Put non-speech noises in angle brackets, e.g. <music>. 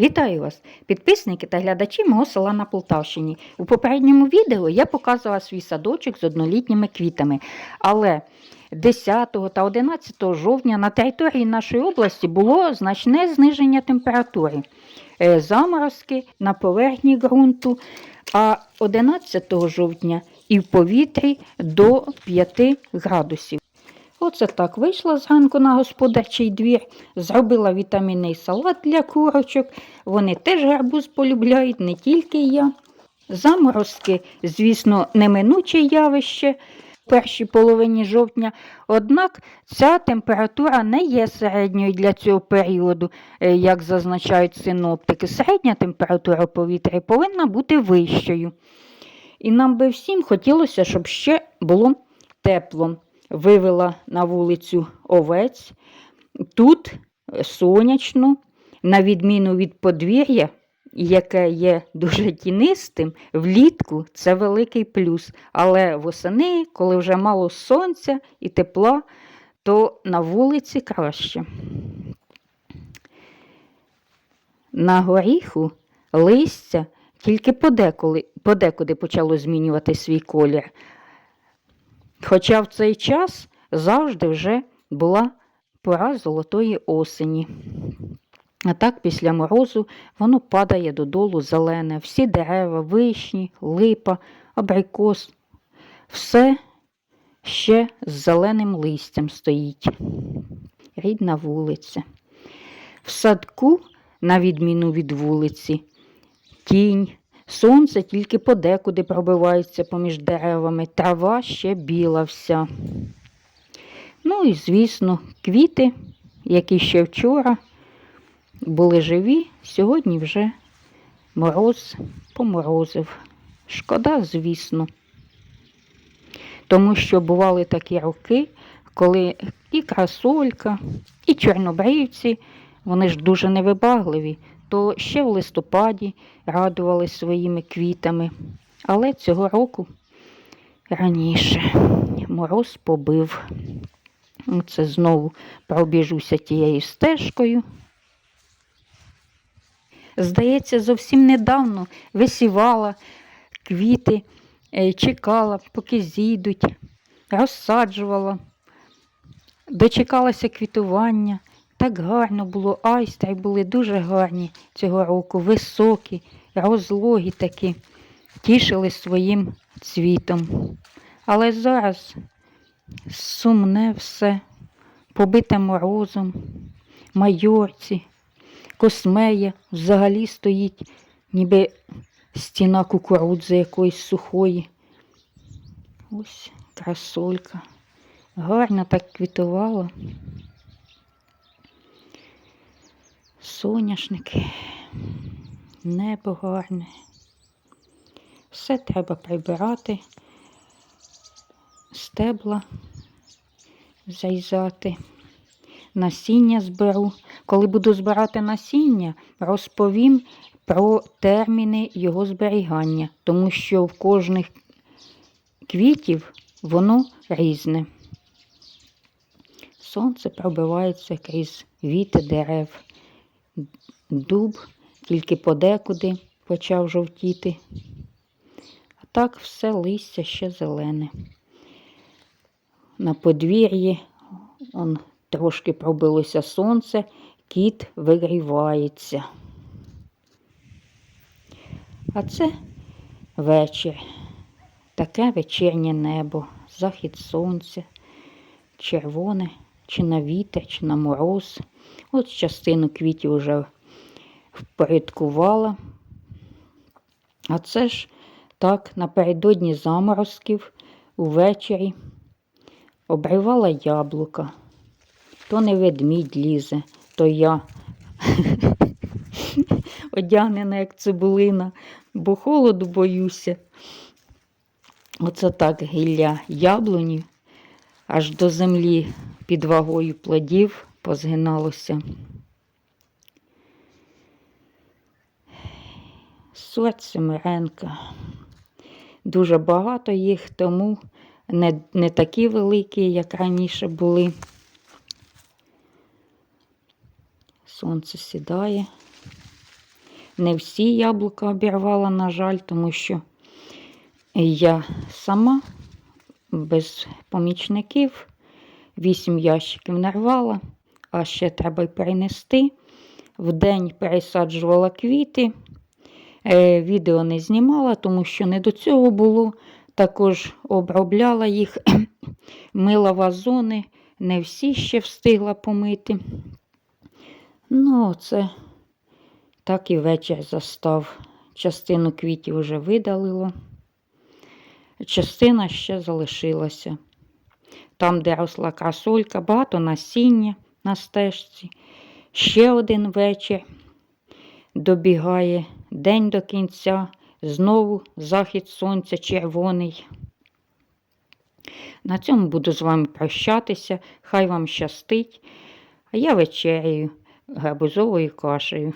Вітаю вас, підписники та глядачі мого села на Полтавщині. У попередньому відео я показувала свій садочок з однолітніми квітами, але 10 та 11 жовтня на території нашої області було значне зниження температури, Е, заморозки на поверхні ґрунту, а 11 жовтня і в повітрі до 5 градусів. Оце так вийшла зранку на господарчий двір, зробила вітамінний салат для курочок. Вони теж гарбуз полюбляють, не тільки я. Заморозки, звісно, неминуче явище в першій половині жовтня, однак ця температура не є середньою для цього періоду, е, як зазначають синоптики. Середня температура повітря повинна бути вищою. І нам би всім хотілося, щоб ще було тепло вивела на вулицю овець. Тут сонячно, на відміну від подвір'я, яке є дуже тінистим, влітку це великий плюс. Але восени, коли вже мало сонця і тепла, то на вулиці краще. На горіху листя тільки подеколи, подекуди почало змінювати свій колір. Хоча в цей час завжди вже була пора золотої осені. А так, після морозу воно падає додолу зелене, всі дерева, вишні, липа, абрикос, все ще з зеленим листям стоїть. Рідна вулиця. В садку, на відміну від вулиці, тінь, Сонце тільки подекуди пробивається поміж деревами, трава ще біла вся. Ну і, звісно, квіти, які ще вчора були живі, сьогодні вже мороз поморозив. Шкода, звісно. Тому що бували такі роки, коли і красолька, і чорнобривці, вони ж дуже невибагливі, то ще в листопаді радували своїми квітами. Але цього року раніше мороз побив. Це знову пробіжуся тією стежкою. Здається, зовсім недавно висівала квіти, е, чекала, поки зійдуть, розсаджувала, дочекалася квітування. Так гарно було, айстри були дуже гарні цього року, високі, розлогі такі, тішили своїм цвітом. Але зараз сумне все, побите морозом, майорці, космея взагалі стоїть, ніби стіна кукурудзи якоїсь сухої. Ось красолька. Гарно так квітувала. Соняшники, небо гарне. Все треба прибирати, стебла зайзати, насіння зберу. Коли буду збирати насіння, розповім про терміни його зберігання, тому що в кожних квітів воно різне. Сонце пробивається крізь віти дерев дуб, тільки подекуди почав жовтіти. А так все листя ще зелене. На подвір'ї он трошки пробилося сонце, кіт вигрівається. А це вечір, таке вечірнє небо, захід сонця, червоне, чи на вітер, чи на мороз. От частину квітів вже впорядкувала. А це ж так напередодні заморозків увечері обривала яблука. То не ведмідь лізе, то я <laughs> одягнена, як цибулина, бо холоду боюся. Оце так гілля яблуні аж до землі під вагою плодів позгиналося. Сорт Семеренка. Дуже багато їх, тому не, не такі великі, як раніше були. Сонце сідає. Не всі яблука обірвала, на жаль, тому що я сама без помічників вісім ящиків нарвала, а ще треба й перенести. Вдень пересаджувала квіти. Е, відео не знімала, тому що не до цього було. Також обробляла їх, <clears throat> мила вазони, не всі ще встигла помити. Ну, це так і вечір застав. Частину квітів вже видалило, частина ще залишилася. Там, де росла красолька, багато насіння на стежці. Ще один вечір добігає день до кінця, знову захід сонця червоний. На цьому буду з вами прощатися. Хай вам щастить. А я вечеряю гарбузовою кашею.